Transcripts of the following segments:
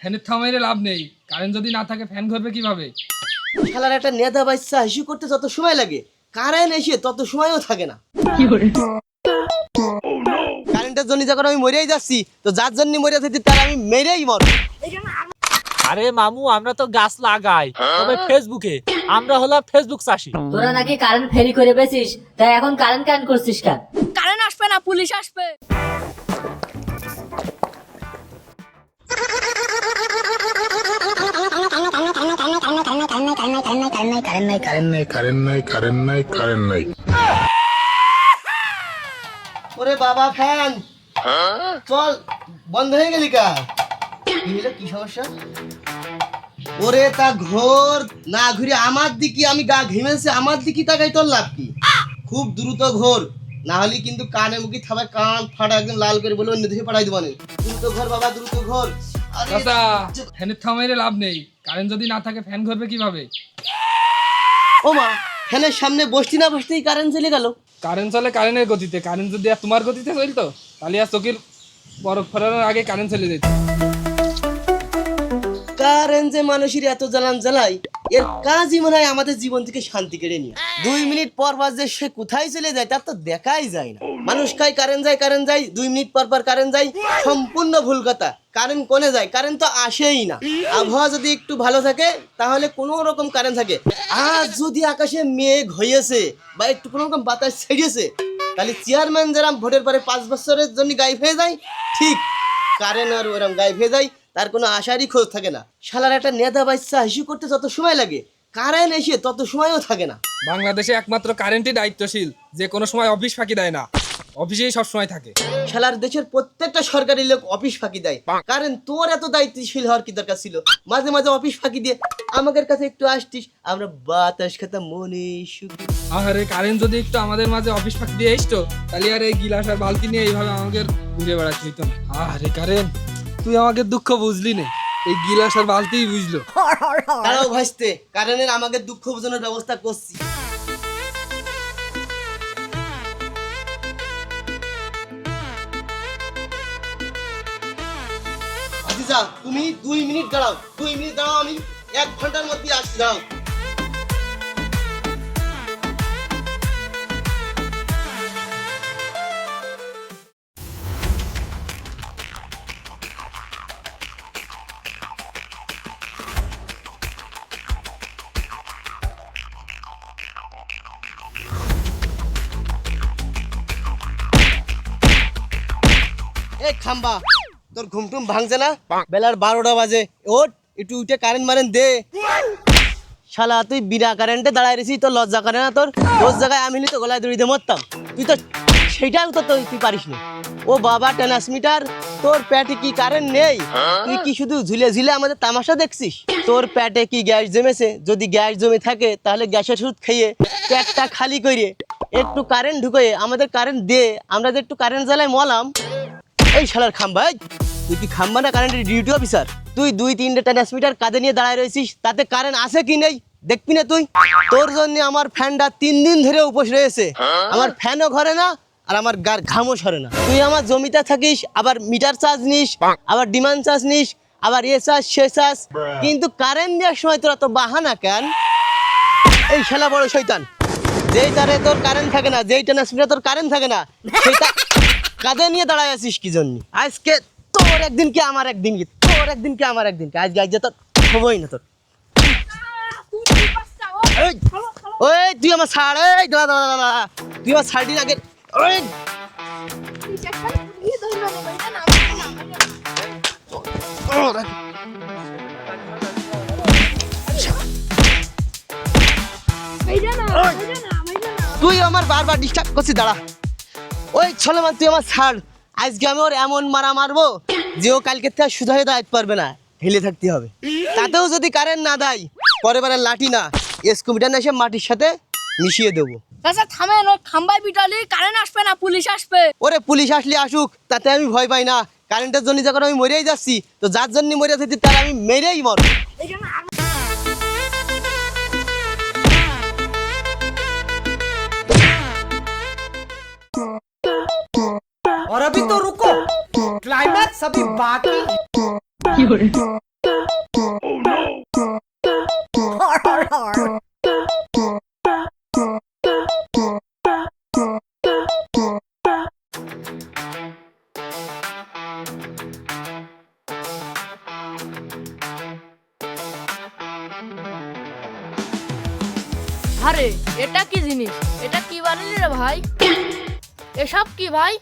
ফ্যানের থামাইলে লাভ নেই। কারেন্ট যদি না থাকে ফ্যান ঘুরবে কীভাবে? খেলার একটা নেতা বাচ্চা হিসু করতে যত সময় লাগে কারেন্ট এসে তত সময়ও থাকে না। কারেন্টের জন্য যখন আমি মরেই যাচ্ছি তো যার জন্য মরে থাকি তার আমি মেরেই মর আরে মামু আমরা তো গাছ লাগাই তবে ফেসবুকে আমরা হলাম ফেসবুক চাষি। তোরা নাকি কারেন্ট ফেরি করে বেছিস তাই এখন কারেন্ট ক্যান করছিস কেন? কারেন্ট আসবে না পুলিশ আসবে। ওরে বাবা ফ্যান চল, বন্ধ হয়ে গেলি কা? কি সমস্যা? ওরে তা ঘোর, না ঘুরে আমার দিকে আমি গা ঘিমেছে, আমার দিকে তাকাই তোর লাভ কি? খুব দ্রুত ঘোর, না হলে কিন্তু কানে মুখে থাবা কান ফাটা একদম লাল করে বলে অন্য দিকে পাঠাই দেবানে দ্রুত ঘোর বাবা, দ্রুত ঘোর। চাচা ফ্যানের থামাইলে লাভ নেই। কারেন্ট যদি না থাকে ফ্যান ঘুরবে কীভাবে? ও মা ফ্যানের সামনে বসতি না বসতেই কারেন্ট চলে গেল। কারেন্ট চলে কারেন্টের গতিতে। কারেন্ট যদি আর তোমার গতিতে চলতো তাহলে আর চোখের বরফ ফেরানোর আগে কারেন্ট চলে যেত। কারেন্ট যে মানুষের এত জ্বালান জ্বালাই এর কাজই মনে হয় আমাদের জীবন থেকে শান্তি কেড়ে নিয়ে। দুই মিনিট পর পর যে সে কোথায় চলে যায় তার তো দেখাই যায় না। মানুষ খায়, কারেন্ট যায় কারেন্ট যায়, দুই মিনিট পর পর কারেন্ট যায়, সম্পূর্ণ ভুল কথা। কারেন্ট কোনে যায়, কারেন্ট তো আসেই না। আবহাওয়া যদি একটু ভালো থাকে, তাহলে কোনো রকম কারেন্ট থাকে। আজ যদি আকাশে মেঘ হয়েছে বা একটু কোনো রকম বাতাস ছেড়েছে তাহলে চেয়ারম্যান যারা ভোটের পরে পাঁচ বছরের জন্য গায়েব হয়ে যায়, ঠিক কারেন্ট আর ওরম গায়েব হয়ে যায়, তার কোনো আশারই খোঁজ থাকে না। শালার একটা নেতা বাচ্চা হিসু করতে যত সময় লাগে, কারেন্ট এসে তত সময়ও থাকে না। বাংলাদেশে একমাত্র কারেন্টই দায়িত্বশীল, যে কোনো সময় অফিস ফাঁকি দেয় না। অফিসেই সব সময় থাকে। শালার দেশের প্রত্যেকটা সরকারি লোক অফিস ফাঁকি দেয়। কারণ তোর এত দায়িত্বশীল হওয়ার কি দরকার ছিল? মাঝে মাঝে অফিস ফাঁকি দিয়ে আমাদের কাছে একটু আসতিস আমরা বাতাস খেতাম মনে সুখী। আরে কারেন্ট যদি একটু আমাদের মাঝে অফিস ফাঁকি দিয়ে এসতো তাহলে আর এই গিলাস আর বালতি নিয়ে এইভাবে আমাকে ঘুরে বেড়াতে হইতো না। আরে কারেন্ট তুই আমাকে দুঃখ বুঝলি না? এই গিলাস আর বালতিই বুঝলো। তারাও ভাসতে কারণের আমাকে দুঃখ বোঝানোর ব্যবস্থা করছি। আজিজা তুমি দুই মিনিট দাঁড়াও, দুই মিনিট দাঁড়াও, আমি এক ঘণ্টার মধ্যে আসছি, দাঁড়াও। খাম্বা তোর ঘুমটুম ভাঙছে না? বেলার বারোটা বাজে। ওট একটু উঠে কারেন্ট মারেন দে। শালা তুই বিনা কারেন্টে দাঁড়ায় রেছিস তোর লজ্জা করে না তোর? তোর জায়গায় আমি তো গলায় দড়িতে মরতাম। তুই তো সেইটাও তো তুই পারিস না ও বাবা ট্রান্সমিটার তোর পেটে কি কারেন্ট নেই? তুই কি শুধু ঝুলে ঝুলে আমাদের তামাশা দেখছিস? তোর প্যাটে কি গ্যাস জমেছে? যদি গ্যাস জমে থাকে তাহলে গ্যাসের ওষুধ খেয়ে পেটটা খালি করে একটু কারেন্ট ঢুকিয়ে আমাদের কারেন্ট দে। আমরা যে একটু কারেন্ট জ্বালাই মলাম এই শালার খাম্বা এই, তুই কি খাম্বা না কারেন্টের ডিউটি অফিসার তুই দুই তিনটে ট্রান্সমিটার কাঁধে নিয়ে দাঁড়ায় রয়েছিস তাতে কারেন্ট আছে কি নেই? দেখবি না তুই? তোর জন্য আমার ফ্যানটা তিন দিন ধরে উপোস রয়েছে। আমার ফ্যানও ঘরে না আর আমার গার ঘামও সরে না। তুই আমার জমিতে থাকিস আবার মিটার চার্জ নিস আবার ডিমান্ড চার্জ নিস আবার এ চার্জ সে চার্জ কিন্তু কারেন্ট দেওয়ার সময় তোরা তো বাহানা কেন? এই শালা বড় শৈতান যেই তারে তোর কারেন্ট থাকে না যেই ট্রান্সমিটার তোর কারেন্ট থাকে না সেটা কাঁধে নিয়ে দাঁড়ায় আছিস কি জন্য? আজকে তোর একদিন কি আমার একদিন কি? তোর একদিন কি আমার একদিন কি? আজকে আজকে তোর হবই না তোর। ওই তুই আমার ছাড় এই দাঁড়া দাঁড়া দাঁড়া, দাঁড়া। তুই আমার ছাড় দিন আগে ওই। তুই আমার বারবার ডিস্টার্ব করছিস দাঁড়া। ওই মান তুই আমার ছাড়। আজকে আমি ওর এমন মারা মারবো যে ও কালকে থেকে সুধারে দাঁড়াতে পারবে না। হেলে থাকতে হবে। তাতেও যদি কারেন্ট না দেয় পরে বারে লাঠি না স্কুবিটা না এসে মাটির সাথে মিশিয়ে দেবো। চাচা থামেন ওই খাম্বাই পিটালি কারেন্ট আসবে না পুলিশ আসবে? ওরে পুলিশ আসলে আসুক তাতে আমি ভয় পাই না। কারেন্টের জন্য যখন আমি মরেই যাচ্ছি তো যার জন্য মরে থাকি তার আমি মেরেই মর सभी बाकी আরে এটা কি জিনিস? এটা কি বানালি রে ভাই? এসব কি ভাই?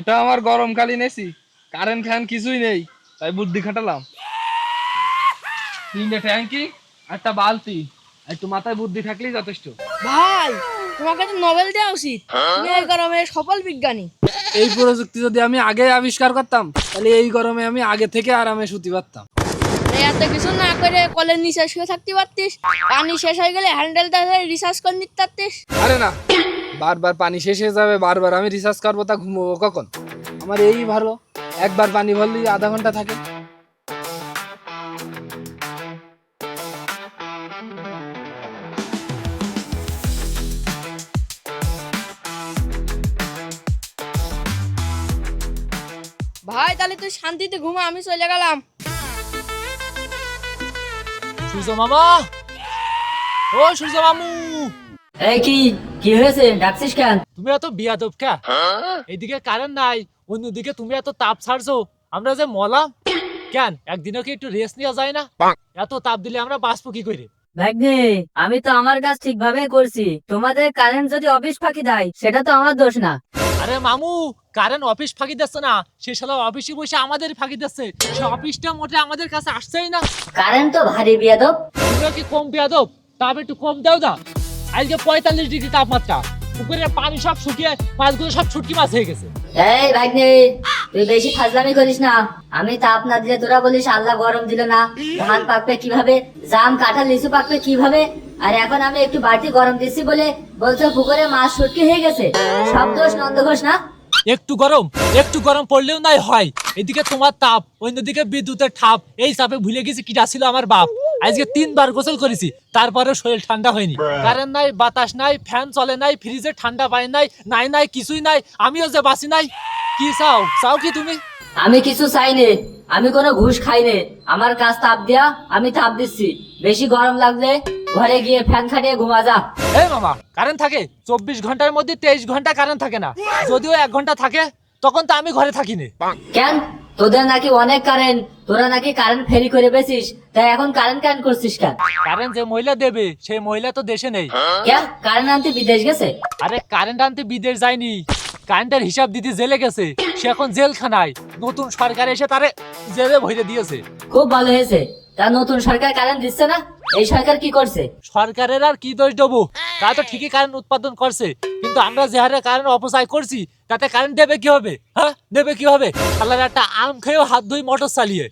এটা আমার গরমকালীন এসি। কারেন্ট ফ্যান কিছুই নেই তাই বুদ্ধি খাটালাম। তিনটে ট্যাঙ্কি একটা বালতি একটু মাথায় বুদ্ধি থাকলেই যথেষ্ট। ভাই তোমাকে তো নোবেল দেওয়া উচিত। তুমি এই গরমে সফল বিজ্ঞানী। এই প্রযুক্তি যদি আমি আগে আবিষ্কার করতাম তাহলে এই গরমে আমি আগে থেকে আরামে শুতে পারতাম। এই এত কিছু না করে কলের নিচে শুয়ে থাকতে পারতিস? পানি শেষ হয়ে গেলে হ্যান্ডেলটা রিসার্চ করে নিতে পারতিস? আরে না বারবার পানি শেষ হয়ে যাবে বারবার আমি রিসার্চ করব তা ঘুমোবো কখন? আমার এই ভালো। একবার পানি ভরলেই আধা ঘণ্টা থাকে। ভাই তাহলে তুই শান্তিতে ঘুমা আমি চলে গেলাম। সূর্য মামা! ও সূর্য মামু! এই কি? কি হয়েছে? ডাকছিস কেন? তুমি এত বিয়াদব কে? এইদিকে কারেন্ট নাই অন্যদিকে তুমি এত তাপ ছাড়ছো। আমরা যে কেন? একদিনও কি একটু রেস্ট নেওয়া যায় না? এত তাপ দিলে আমরা বাঁচবো কি করে? ভাগ্নে আমি তো আমার কাজ ঠিকভাবে করছি। তোমাদের কারেন্ট যদি অফিস ফাঁকি দেয় সেটা তো আমার দোষ না। আরে মামু কারেন্ট অফিস ফাঁকি দিচ্ছে না। সে শালা অফিসে বসে আমাদের ফাঁকি দিচ্ছে। সে অফিসটা মোটে আমাদের কাছে আসছেই না। কারেন্ট তো ভারী বিয়াদব। তোমরা কি কম বিয়াদব? তাপ একটু কম দাও না আজকে পঁয়তাল্লিশ ডিগ্রি তাপমাত্রা। পুকুরের পানি সব শুকিয়ে, মাছগুলো সব ছুটকি মাছ হয়ে গেছে। এই ভাগ্নে, তুই বেশি ফাজলামি করিস না। আমি তাপ না দিলে তোরা বলিস আল্লাহ গরম দিল না। ধান পাকবে কীভাবে, জাম, কাঁঠাল, লিচু পাকবে কীভাবে? আর এখন আমি একটু বাড়তি গরম দিচ্ছি বলে বলছো পুকুরে মাছ ছুটকি হয়ে গেছে? সব দোষ, নন্দ ঘোষ না? একটু গরম একটু গরম পড়লেও নাই হয়। এদিকে তোমার তাপ অন্যদিকে বিদ্যুতের ঠাপ। এই চাপে ভুলে গেছি কিটা ছিল আমার বাপ। আজকে তিনবার গোসল করেছি তারপরে শরীর ঠান্ডা হয়নি। কারেন্ট নাই বাতাস নাই ফ্যান চলে নাই ফ্রিজে ঠান্ডা পায় নাই নাই নাই কিছুই নাই আমিও যে বাসি নাই। কি চাও? চাও কি তুমি? আমি কিছু চাইনি আমি কোনো ঘুষ খাইনি আমার কাজ তাপ দেয়া আমি তাপ দিচ্ছি। বেশি গরম লাগলে ঘরে গিয়ে ফ্যান খাটিয়ে ঘুমা যা। এই মামা কারেন্ট থাকে। চব্বিশ ঘণ্টার মধ্যে তেইশ ঘণ্টা কারেন্ট থাকে না। যদিও এক ঘণ্টা থাকে তখন তো আমি ঘরে থাকিনি। কেন? তোদের নাকি অনেক কারেন্ট তোরা নাকি কারেন্ট ফেরি করে বেছিস তাই এখন কারেন্ট ক্যান করছিস কেন? কারেন্ট যে মহিলা দেবে সেই মহিলা তো দেশে নেই। কেন? কারেন্ট আনতে বিদেশ গেছে? আরে কারেন্ট আনতে বিদেশ যায়নি। কারেন্টের হিসাব দিতে জেলে গেছে সে এখন জেলখানায়। নতুন সরকার এসে তারে জেলে ভরে দিয়েছে। খুব ভালো হয়েছে। তা নতুন সরকার কারেন্ট দিচ্ছে না? এই সরকার কি করছে? সরকারের আর কি দোষ দেবো? তারা তো ঠিকই কারেন্ট উৎপাদন করছে কিন্তু আমরা যে হারে কারেন্ট অপচয় করছি তাতে কারেন্ট দেবে কি হবে হ্যাঁ দেবে কি হবে আল্লাহর একটা আম খেয়েও হাত ধুই মোটর চালিয়ে।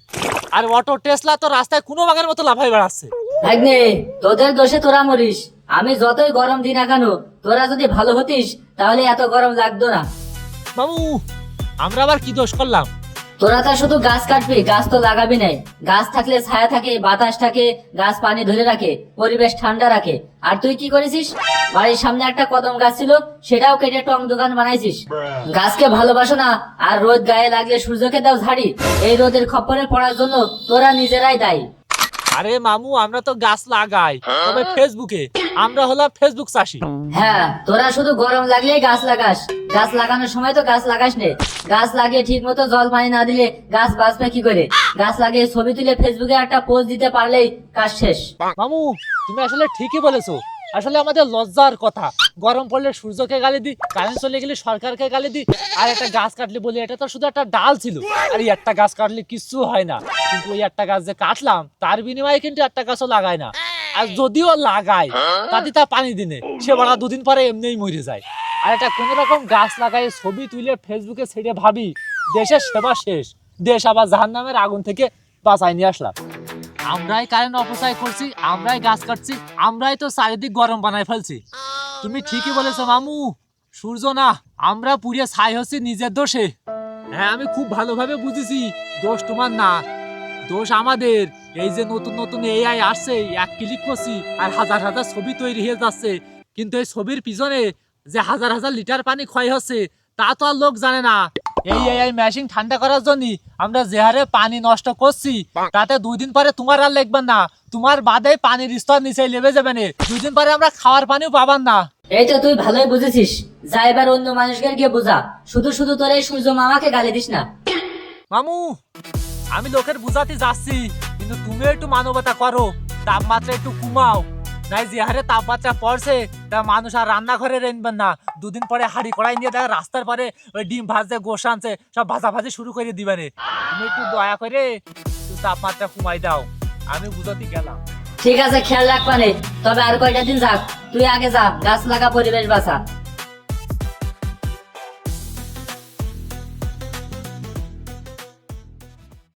আর অটো টেসলা তো রাস্তায় কোনো বাগের মতো লাফাই বেড়াচ্ছে। ভাগ্নে তোদের দোষে তোরা মরিস। আমি যতই গরম দিই না কেন তোরা যদি ভালো হতিস তাহলে এত গরম লাগতো না। মামু আমরা আবার কি দোষ করলাম? তোরা তো শুধু গাছ কাটবি গাছ তো লাগাবি নাই। গাছ থাকলে ছায়া থাকে বাতাস থাকে গাছ পানি ধরে রাখে পরিবেশ ঠান্ডা রাখে। আর তুই কি করেছিস? বাড়ির সামনে একটা কদম গাছ ছিল সেটাও কেটে টং দোকান বানাইছিস। গাছকে ভালোবাসো না আর রোদ গায়ে লাগলে সূর্যকে দাও ঝাড়ি। এই রোদের খপ্পরে পড়ার জন্য তোরা নিজেরাই দায়ী। আরে মামু আমরা তো গাছ লাগাই তবে ফেসবুকে আমরা হলাম ফেসবুক চাষি। হ্যাঁ তোরা শুধু গরম লাগলে গাছ লাগাস। গাছ লাগানোর সময় তো গাছ লাগাস নে। গাছ লাগিয়ে ঠিক মতো জল পানি না দিলে গাছ বাঁচবে কি করে? গাছ লাগিয়ে ছবি তুলে ফেসবুকে একটা পোস্ট দিতে পারলেই কাজ শেষ। মামু তুমি আসলে ঠিকই বলেছ। আসলে আমাদের লজ্জার কথা। গরম পড়লে সূর্যকে গালি দি কারেন্ট চলে গেলে সরকারকে গালি দি আর একটা গাছ কাটলে বলি, এটা তো শুধু একটা ডাল ছিল। আর এই একটা গাছ কাটলে কিচ্ছু হয় না। কিন্তু ওই একটা গাছ যে কাটলাম, তার বিনিময়ে কিন্তু একটা গাছও লাগায় না। আর যদিও লাগায়, তাতে তা পানি দিনে। সে বাড়া দুদিন পরে এমনিই মরে যায়। আর একটা কোন রকম গাছ লাগাই ছবি তুলে ফেসবুকে ছেড়ে ভাবি, দেশের সেবা শেষ। দেশ আবার জাহান্নামের আগুন থেকে বাঁচায় নিয়ে আসলাম। আমরাই কারেন্ট অপচয় করছি, আমরাই গাছ কাটছি, আমরাই তো চারিদিক গরম বানাই ফেলছি। তুমি ঠিকই বলেছ মামু, সূর্য না, আমরা পুড়িয়ে ছাই হচ্ছি নিজের দোষে। হ্যাঁ আমি খুব ভালোভাবে বুঝেছি, দোষ তোমার না, দোষ আমাদের। এই যে নতুন নতুন এআই আসছে, এক ক্লিক করছি, আর হাজার হাজার ছবি তৈরি হয়ে যাচ্ছে। কিন্তু এই ছবির পিছনে যে হাজার হাজার লিটার পানি ক্ষয় হচ্ছে, তা তো আর লোক জানে না। এই এআই মেশিন ঠান্ডা করার জন্য আমরা যে হারে পানি নষ্ট করছি তাতে দুই দিন পরে তোমার আর লাগবে না। তোমার বাদে পানির স্তর নিচে নেমে যাবে না। দুই দিন পরে আমরা খাওয়ার পানিও পাবার না। এই তো তুই ভালোই বুঝেছিস। যা এবার অন্য মানুষকে গিয়ে বোঝা। শুধু শুধু তোর এই সূর্য মামাকে গালি দিস না। মামু আমি লোকের বুঝাতে যাচ্ছি কিন্তু তুমি একটু মানবতা করো। তাপমাত্রা একটু কমাও। নাই যে তাপমাত্রা পড়ছে, তা মানুষ আর রান্নাঘরে রেনবেন না। দুদিন পরে হাড়ি কড়াই নিয়ে দেখা, রাস্তার পরে ওই ডিম ভাজছে গোস আনছে, সব ভাজা ভাজি শুরু করে দিবানে তুমি একটু দয়া করে তাপমাত্রা কমাই দাও। আমি বুঝাতে গেলাম। ঠিক আছে, খেয়াল রাখবানে তবে আর কয়টা দিন যাক তুই আগে যা, গাছ লাগা পরিবেশ বাঁচা